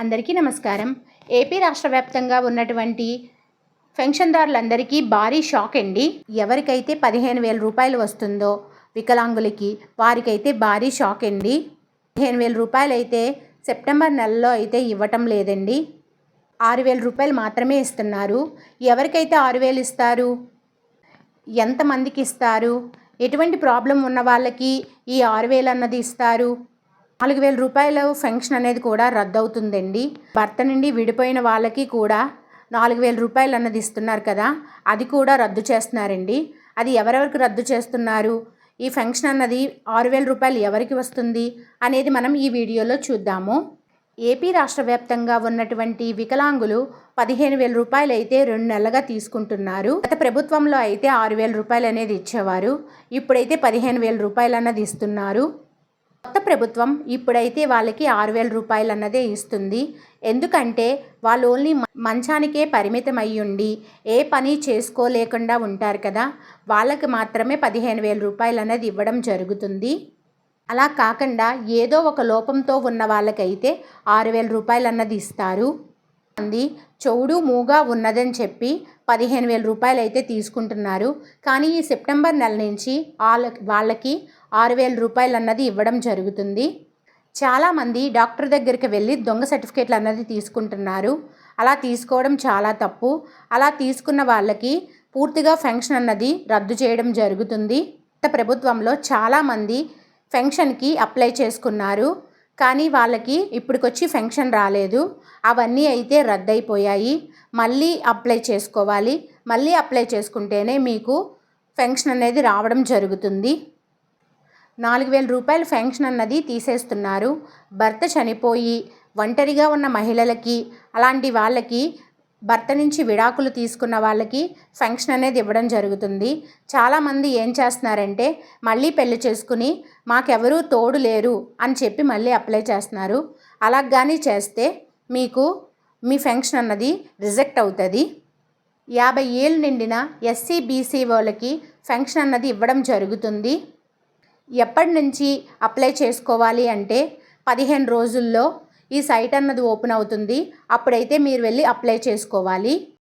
అందరికీ నమస్కారం. ఏపీ రాష్ట్ర వ్యాప్తంగా ఉన్నటువంటి పెన్షన్దారులందరికీ భారీ షాక్ అండి. ఎవరికైతే పదిహేను వేల రూపాయలు వస్తుందో వికలాంగులకి వారికైతే భారీ షాక్ అండి. పదిహేను వేల రూపాయలు అయితే సెప్టెంబర్ నెలలో అయితే ఇవ్వటం లేదండి. ఆరు వేల రూపాయలు మాత్రమే ఇస్తున్నారు. ఎవరికైతే ఆరు వేలు ఇస్తారు? ఎంతమందికి ఇస్తారు? ఎటువంటి ప్రాబ్లం ఉన్న వాళ్ళకి ఈ ఆరు వేలు అన్నది ఇస్తారు? నాలుగు వేల రూపాయల ఫెన్షన్ అనేది కూడా రద్దు అవుతుందండి భర్త నుండి విడిపోయిన వాళ్ళకి కూడా నాలుగు వేల రూపాయలు అన్నది ఇస్తున్నారు కదా అది కూడా రద్దు చేస్తున్నారండి. అది ఎవరెవరికి రద్దు చేస్తున్నారు? ఈ ఫెన్షన్ అన్నది ఆరు వేల రూపాయలు ఎవరికి వస్తుంది అనేది మనం ఈ వీడియోలో చూద్దాము. ఏపీ రాష్ట్ర వ్యాప్తంగా ఉన్నటువంటి వికలాంగులు పదిహేను వేల రూపాయలు అయితే రెండు నెలలుగా తీసుకుంటున్నారు. గత ప్రభుత్వంలో అయితే ఆరు వేల రూపాయలు అనేది ఇచ్చేవారు. ఇప్పుడైతే పదిహేను వేల రూపాయలు అన్నది ఇస్తున్నారు. కొత్త ప్రభుత్వం ఇప్పుడైతే వాళ్ళకి ఆరు వేల రూపాయలు అన్నదే ఇస్తుంది. ఎందుకంటే వాళ్ళు ఓన్లీ మంచానికే పరిమితం అయ్యుండి ఏ పని చేసుకోలేకుండా ఉంటారు కదా. వాళ్ళకి మాత్రమే పదిహేను వేల రూపాయలు అనేది ఇవ్వడం జరుగుతుంది. అలా కాకుండా ఏదో ఒక లోపంతో ఉన్న వాళ్ళకైతే ఆరు వేల రూపాయలు అన్నది ఇస్తారు. మంది చెవుడు మూగా ఉన్నదని చెప్పి పదిహేను వేల రూపాయలు అయితే తీసుకుంటున్నారు. కానీ ఈ సెప్టెంబర్ నెల నుంచి వాళ్ళ వాళ్ళకి ఆరు వేల రూపాయలు అన్నది ఇవ్వడం జరుగుతుంది. చాలామంది డాక్టర్ దగ్గరికి వెళ్ళి దొంగ సర్టిఫికేట్లు అన్నది తీసుకుంటున్నారు. అలా తీసుకోవడం చాలా తప్పు. అలా తీసుకున్న వాళ్ళకి పూర్తిగా ఫెన్షన్ అన్నది రద్దు చేయడం జరుగుతుంది. గత ప్రభుత్వంలో చాలామంది ఫెన్షన్కి అప్లై చేసుకున్నారు. కానీ వాళ్ళకి ఇప్పటికొచ్చి ఫెన్షన్ రాలేదు. అవన్నీ అయితే రద్దయిపోయాయి. మళ్ళీ అప్లై చేసుకోవాలి. మళ్ళీ అప్లై చేసుకుంటేనే మీకు ఫెన్షన్ అనేది రావడం జరుగుతుంది. నాలుగు వేల రూపాయల ఫెన్షన్ అన్నది తీసేస్తున్నారు. భర్త చనిపోయి ఒంటరిగా ఉన్న మహిళలకి అలాంటి వాళ్ళకి భర్త నుంచి విడాకులు తీసుకున్న వాళ్ళకి ఫంక్షన్ అనేది ఇవ్వడం జరుగుతుంది. చాలామంది ఏం చేస్తున్నారంటే మళ్ళీ పెళ్ళి చేసుకుని మాకెవరూ తోడు లేరు అని చెప్పి మళ్ళీ అప్లై చేస్తున్నారు. అలా కానీ చేస్తే మీకు మీ ఫంక్షన్ అన్నది రిజెక్ట్ అవుతుంది. యాభై ఏళ్ళు నిండిన ఎస్సీ బీసీ వాళ్ళకి ఫంక్షన్ అన్నది ఇవ్వడం జరుగుతుంది. ఎప్పటి నుంచి అప్లై చేసుకోవాలి అంటే పదిహేను రోజుల్లో ఈ సైట్ అన్నది ఓపెన్ అవుతుంది. అప్పుడైతే మీరు వెళ్ళి అప్లై చేసుకోవాలి.